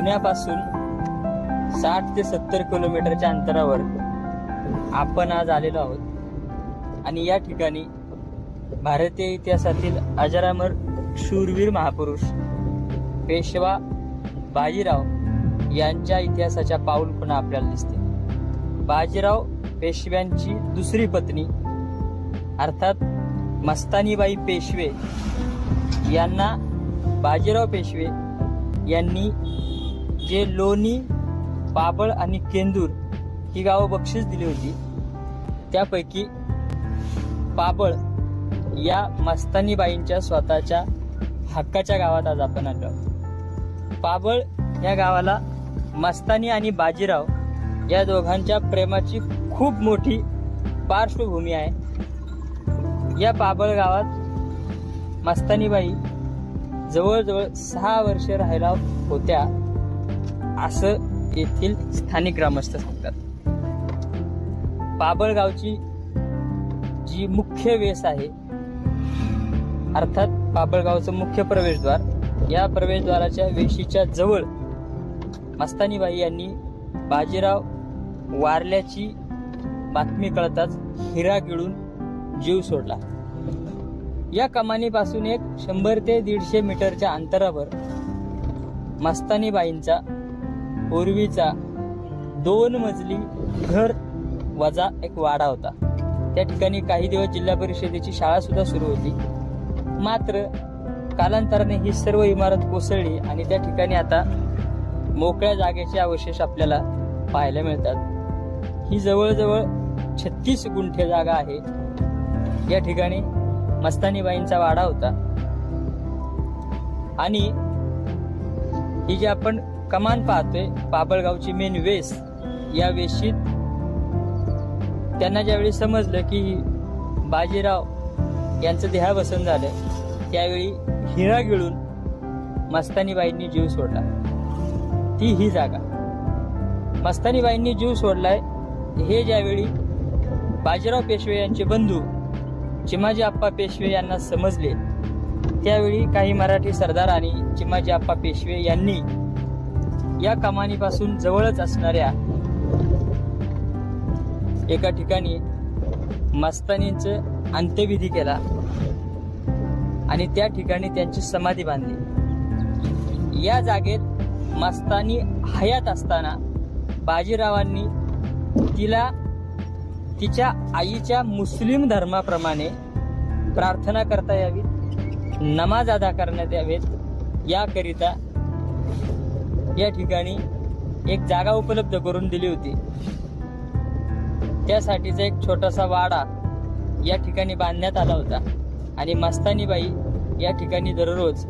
पुण्यापासून साठ ते सत्तर किलोमीटरच्या अंतरावर आपण आज आलेलो आहोत. आणि या ठिकाणी भारतीय इतिहासातील अजरामर शूरवीर महापुरुष पेशवा बाजीराव यांच्या इतिहासाच्या पाऊल आपल्याला दिसते. बाजीराव पेशव्यांची दुसरी पत्नी अर्थात मस्तानीबाई पेशवे यांना बाजीराव पेशवे यांनी जे लोणी बाबळ आणि केंदूर ही गावं बक्षीस दिली होती. त्यापैकी बाबळ या मस्तानीबाईंच्या स्वतःच्या हक्काच्या गावात आज आपण आलो बाबळ या गावाला मस्तानी आणि बाजीराव या दोघांच्या प्रेमाची खूप मोठी पार्श्वभूमी आहे. या बाबळ गावात मस्तानीबाई जवळजवळ सहा वर्षे राहायला होत्या. असं येथील स्थानिक ग्रामस्थ सांगतात. बाबळगावची जी मुख्य वेस आहे अर्थात बाबळगावचं मुख्य प्रवेशद्वार या प्रवेशद्वाराच्या वेशीच्या जवळ मस्तानीबाई यांनी बाजीराव वारल्याची बातमी कळताच हिरा गिळून जीव सोडला. या कमानीपासून एक शंभर ते दीडशे मीटरच्या अंतरावर मस्तानीबाईंचा पूर्वीचा दोन मजली घर वजा एक वाडा होता. त्या ठिकाणी काही दिवस जिल्हा परिषदेची शाळा सुद्धा सुरू होती. मात्र कालांतराने ही सर्व इमारत कोसळली आणि त्या ठिकाणी आता मोकळ्या जागेचे अवशेष आपल्याला पाहायला मिळतात. ही जवळजवळ छत्तीस गुंठे जागा आहे. या ठिकाणी मस्तानीबाईंचा वाडा होता. आणि ही जी आपण कमान पाहतोय बाबळगावची मेन वेस या वेशीत त्यांना ज्यावेळी समजलं की बाजीराव यांचं देहावसन झालं त्यावेळी हिरा गिळून मस्तानीबाईंनी जीव सोडला. ती ही जागा. मस्तानीबाईंनी जीव सोडलाय हे ज्यावेळी बाजीराव पेशवे यांचे बंधू चिमाजी आप्पा पेशवे यांना समजले त्यावेळी काही मराठी सरदार आणि चिमाजी आप्पा पेशवे यांनी या कमानीपासून जवळच असणाऱ्या एका ठिकाणी मस्तानींचं अंत्यविधी केला आणि त्या ठिकाणी त्यांची समाधी बांधली. या जागेत मस्तानी हयात असताना बाजीरावांनी तिला तिच्या आईच्या मुस्लिम धर्माप्रमाणे प्रार्थना करता यावी नमाज अदा करण्यात यावेत याकरिता या ठिकाणी एक जागा उपलब्ध करून दिली होती. त्यासाठीचा एक छोटासा वाडा या ठिकाणी बांधण्यात आला होता. आणि मस्तानीबाई या ठिकाणी दररोज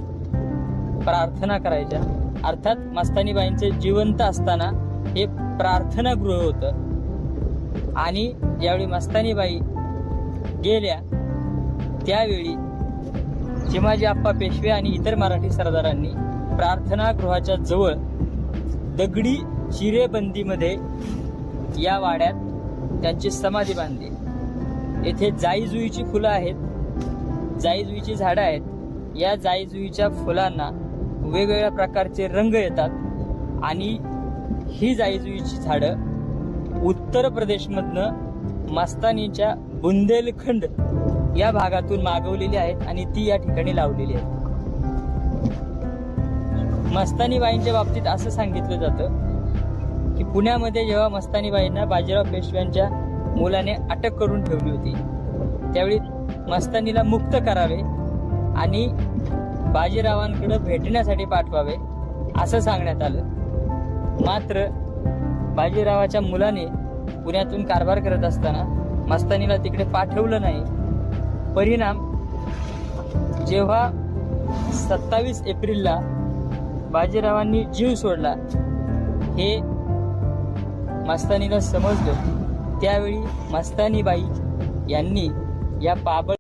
प्रार्थना करायच्या. अर्थात मस्तानीबाईंचे जिवंत असताना हे प्रार्थना गृह होतं. आणि ज्यावेळी मस्तानीबाई गेल्या त्यावेळी चिमाजी आप्पा पेशवे आणि इतर मराठी सरदारांनी प्रार्थना गृहाच्या जवळ दगडी चिरेबंदीमध्ये या वाड्यात त्यांची समाधी बांधली. येथे जाईजुईची फुलं आहेत. जाईजुईची झाडं आहेत. या जाईजुईच्या फुलांना वेगवेगळ्या प्रकारचे रंग येतात आणि ही जाईजुईची झाडं उत्तर प्रदेशमधनं मस्तानीच्या बुंदेलखंड या भागातून मागवलेली आहेत आणि ती या ठिकाणी लावलेली आहेत मस्तानीबाईंच्या बाबतीत असं सांगितलं जातं की पुण्यामध्ये जेव्हा मस्तानीबाईंना बाजीराव पेशव्यांच्या मुलाने अटक करून ठेवली होती त्यावेळी मस्तानीला मुक्त करावे आणि बाजीरावांकडे भेटण्यासाठी पाठवावे असं सांगण्यात आलं. मात्र बाजीरावाच्या मुलाने पुण्यातून कारभार करत असताना मस्तानीला तिकडे पाठवलं नाही. परिणाम जेव्हा सत्तावीस एप्रिलला बाजीरावांनी जीव सोडला हे मस्तानीला समजलं त्यावेळी मस्तानीबाई यांनी या पाबळ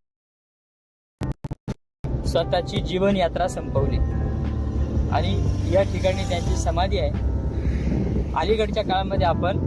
स्वतःची जीवनयात्रा संपवली. आणि या ठिकाणी त्यांची समाधी आहे. अलीकडच्या काळामध्ये आपण